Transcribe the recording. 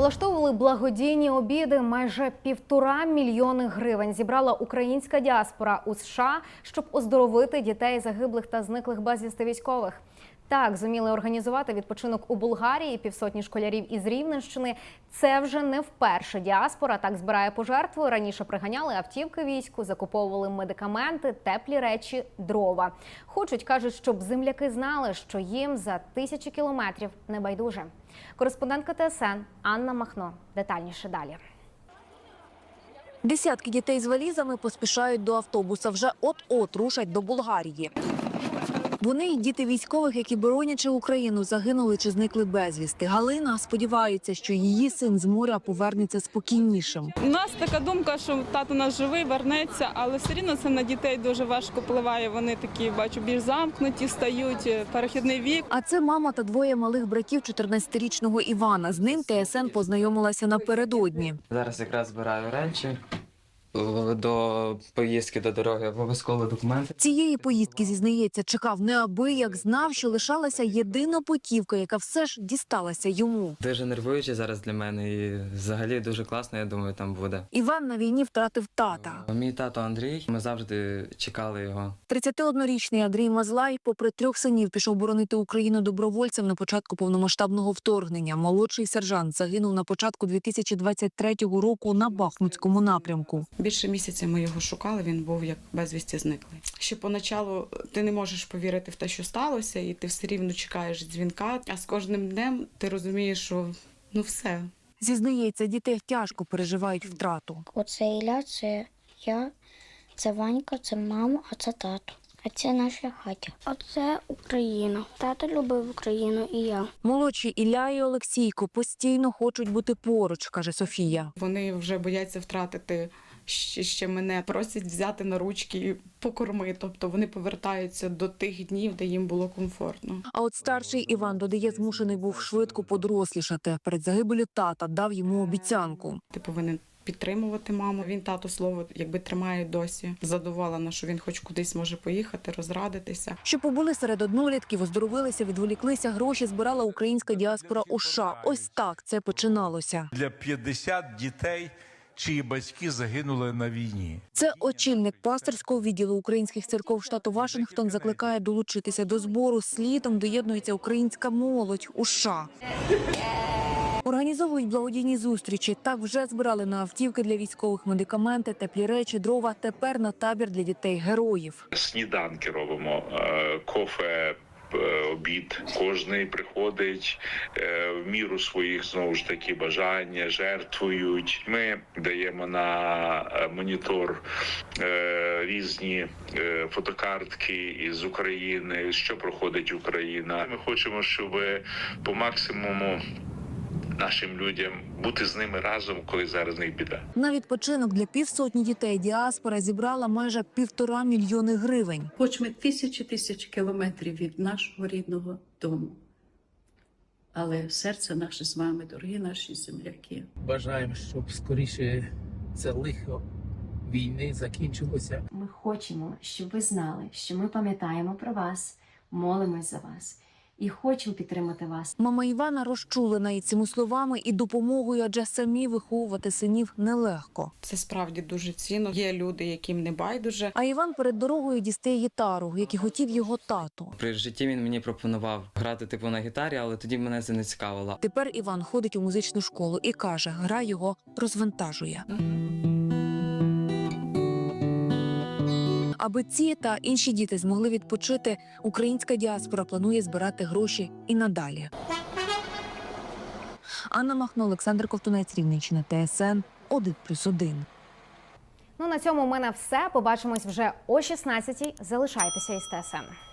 Влаштовували благодійні обіди. Майже півтора мільйони гривень зібрала українська діаспора у США, щоб оздоровити дітей загиблих та зниклих безвісти військових. Так, зуміли організувати відпочинок у Болгарії півсотні школярів із Рівненщини. Це вже не вперше діаспора так збирає пожертви. Раніше приганяли автівки війську, закуповували медикаменти, теплі речі, дрова. Хочуть, кажуть, щоб земляки знали, що їм за тисячі кілометрів не байдуже. Кореспондентка ТСН Анна Махно. Детальніше далі. Десятки дітей з валізами поспішають до автобуса. Вже от-от рушать до Болгарії. Вони діти військових, які боронячи Україну, загинули чи зникли безвісти. Галина сподівається, що її син з моря повернеться спокійнішим. У нас така думка, що тато наш живий, вернеться, але все рівно це на дітей дуже важко впливає. Вони такі, бачу, більш замкнуті, стають, е, перехідний вік. А це мама та двоє малих братів 14-річного Івана. З ним ТСН познайомилася напередодні. Зараз якраз збираю речі до поїздки до дороги, обов'язково документи. Цієї поїздки зізнається, чекав неабияк, знав, що лишалася єдина путівка, яка все ж дісталася йому. Дуже нервуюче зараз для мене і взагалі дуже класно, я думаю, там буде. Іван на війні втратив тата. Мій тато Андрій, ми завжди чекали його. 31-річний Андрій Мазлай, попри трьох синів, пішов боронити Україну добровольцем на початку повномасштабного вторгнення. Молодший сержант загинув на початку 2023 року на Бахмутському напрямку. Більше місяця ми його шукали, він був як безвісті зниклий. Ще поначалу ти не можеш повірити в те, що сталося, і ти все рівно чекаєш дзвінка. А з кожним днем ти розумієш, що ну все, Зізнається, дітей тяжко переживають втрату. Оце Ілля, це я, це Ванька, це мама, а це тато. А це наша хатя. А це Україна. Тато любив Україну і я. Молодші Ілля і Олексійко постійно хочуть бути поруч, каже Софія. вони вже бояться втратити ще, ще мене. Просять взяти на ручки і покорми. Тобто вони повертаються до тих днів, де їм було комфортно. А от старший Іван додає, змушений був швидко подорослішати. Перед загибелю тата дав йому обіцянку. Ти повинен підтримувати маму. Він тато слово якби тримає досі. Задоволена, що він хоч кудись може поїхати, розрадитися. Що побули серед однолітків, оздоровилися, відволіклися, гроші збирала українська діаспора у США. Ось так це починалося. для 50 дітей, чиї батьки загинули на війні. Це очільник пасторського відділу українських церков штату Вашингтон закликає долучитися до збору. Слідом доєднується українська молодь у США. Організовують благодійні зустрічі. Так вже збирали на автівки для військових медикаменти, теплі речі, дрова. Тепер на табір для дітей героїв. сніданки робимо, е, кофе. Е, Обід кожний приходить е, в міру своїх знову ж таки бажання, жертвують. Ми даємо на е, монітор різні фотокартки із України, що проходить Україна. Ми хочемо, щоб по максимуму нашим людям бути з ними разом, коли зараз них біда. На відпочинок для півсотні дітей діаспора зібрала майже півтора мільйони гривень. Хоч ми тисячі тисяч кілометрів від нашого рідного дому. Але серце наше з вами, дорогі наші земляки. Бажаємо, щоб скоріше це лихо війни закінчилося. Ми хочемо, щоб ви знали, що ми пам'ятаємо про вас, молимось за вас і хочемо підтримати вас. Мама Івана розчулена і цими словами і допомогою, адже самі виховувати синів нелегко. Це справді дуже цінно. Є люди, яким не байдуже. А Іван перед дорогою дістає гітару, як і хотів його тато. При житті він мені пропонував грати типу на гітарі, але тоді мене це не цікавило. Тепер Іван ходить у музичну школу і каже, гра його розвантажує. Аби ці та інші діти змогли відпочити, українська діаспора планує збирати гроші і надалі. Анна Махно, Олександр Ковтунець, Рівненщина, ТСН 1+,1. Ну на цьому в мене все. Побачимось вже о 16-й. Залишайтеся із ТСН.